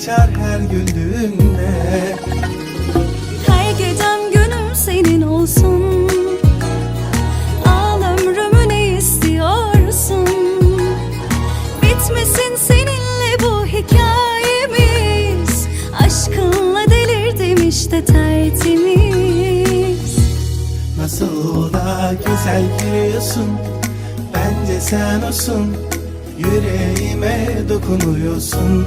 açar her güldüğünde. Her gecem günüm senin olsun. Al ömrümü ne istiyorsun? Bitmesin seninle bu hikayemiz. Aşkınla delirdim işte tertemiz. Nasıl da güzel gülüyorsun Bence sen olsun. Yüreğime dokunuyorsun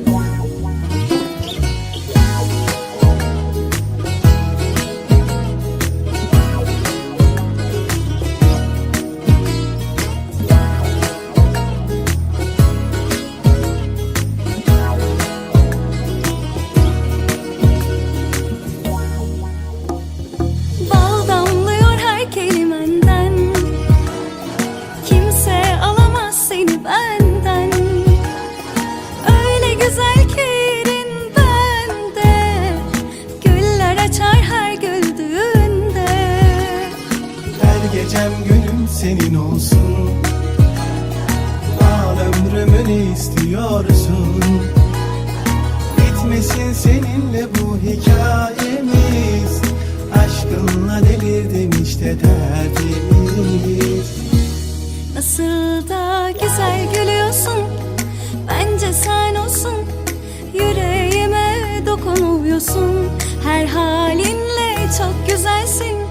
Her gecem günüm senin olsun. Al ömrümü ne istiyorsun? Bitmesin seninle bu hikayemiz. Aşkınla delirdim işte tertemiz Nasıl da güzel gülüyorsun Bence sen olsun. Yüreğime dokunuyorsun Her halinle çok güzelsin